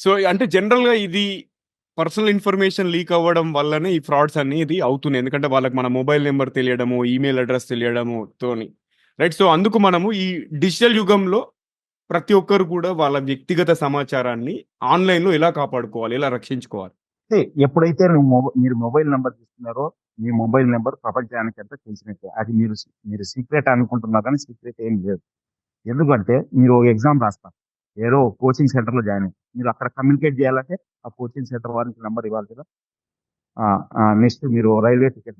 So అంటే జనరల్‌గా ఇది పర్సనల్ ఇన్ఫర్మేషన్ లీక్ అవ్వడం వల్లనే ఈ ఫ్రాడ్స్ అనేది అవుతున్నాయి. ఎందుకంటే వాళ్ళకి మన మొబైల్ నంబర్ తెలియడము, ఈమెయిల్ అడ్రెస్ తెలియడము తోని. రైట్. సో అందుకు మనము ఈ డిజిటల్ యుగంలో ప్రతి ఒక్కరు కూడా వాళ్ళ వ్యక్తిగత సమాచారాన్ని ఆన్‌లైన్‌లో ఎలా కాపాడుకోవాలి? ఎలా రక్షించుకోవాలి? ఎప్పుడైతే నువ్వు మీరు మొబైల్ నంబర్ తీసుకున్నారో, మీ మొబైల్ నంబర్ ప్రపంచానికంతా తెలిసినట్టే. అది మీరు సి మీరు సీక్రెట్ అనుకుంటున్నారు కానీ సీక్రెట్ ఏం లేదు. ఎందుకంటే మీరు ఒక ఎగ్జామ్ రాస్తారు. ఏదో కోచింగ్ సెంటర్‌లో జాయిన్ అయ్యి మీరు అక్కడ కమ్యూనికేట్ చేయాలంటే ఆ కోచింగ్ సెంటర్ వారికి నెంబర్ ఇవ్వాలి కదా! నెక్స్ట్ మీరు రైల్వే టికెట్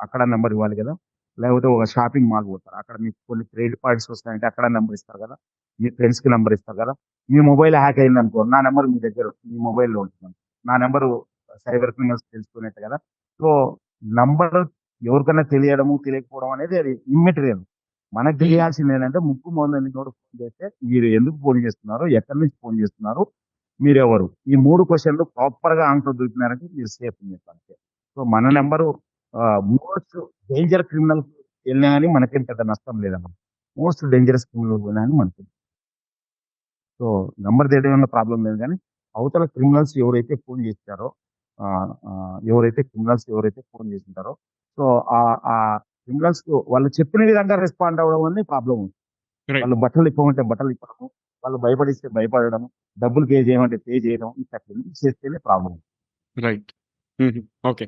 అక్కడ నెంబర్ ఇవ్వాలి కదా! లేకపోతే ఒక షాపింగ్ మాల్ పోతారు. అక్కడ మీకు కొన్ని క్రెడిట్ పాయింట్స్ వస్తాయంటే అక్కడ నెంబర్ ఇస్తారు కదా! మీ ఫ్రెండ్స్‌కి నెంబర్ ఇస్తారు కదా! మీ మొబైల్ హ్యాక్ అయిందనుకో నా నెంబర్ మీ దగ్గర మీ మొబైల్‌లో ఉంటుంది. నా నెంబర్ సైబర్ క్రిమినల్స్ తెలుసుకునేట్టు కదా! సో, నంబర్ ఎవరికైనా తెలియడము, తెలియకపోవడం అనేది అది ఇమ్మెటీరియల్. మనకు. తెలియాల్సింది ఏంటంటే ముక్కు మొదలని నోడు ఫోన్ చేస్తే మీరు ఎందుకు ఫోన్ చేస్తున్నారు? ఎక్కడి నుంచి ఫోన్ చేస్తున్నారు? మీరెవరు? ఈ 3 క్వెషన్‌లు ప్రాపర్‌గా ఆన్సర్ దొరికినారంటే మీరు సేఫ్ అని చెప్పాలి. సో, మన. నంబరు మోస్ట్ డేంజర్ క్రిమినల్‌కి వెళ్ళినా గాని మనకేం పెద్ద నష్టం లేదన్నమాట. మోస్ట్ డేంజరస్ క్రిమినల్‌కి పోయినా గాని మనకి సో, నంబర్ తెలియడంలో ప్రాబ్లమ్ లేదు గానీ, అవతల క్రిమినల్స్ ఎవరైతే ఫోన్ ఆహ్, ఎవరైతే క్రిమినల్స్ ఎవరైతే ఫోన్ చేసుంటారో, సో, ఆ క్రిమినల్స్‌కు వాళ్ళు చెప్పిన విధంగా రెస్పాండ్ అవ్వడం ఉంది. రైట్. వాళ్ళు బట్టలు ఇప్పమంటే బట్టలు ఇప్పడము, వాళ్ళు భయపడిస్తే భయపడడం, డబ్బులు పే చేయమంటే పే చేయడం ఇట్లా చేస్తేనే ప్రాబ్లమ్. రైట్. ఓకే.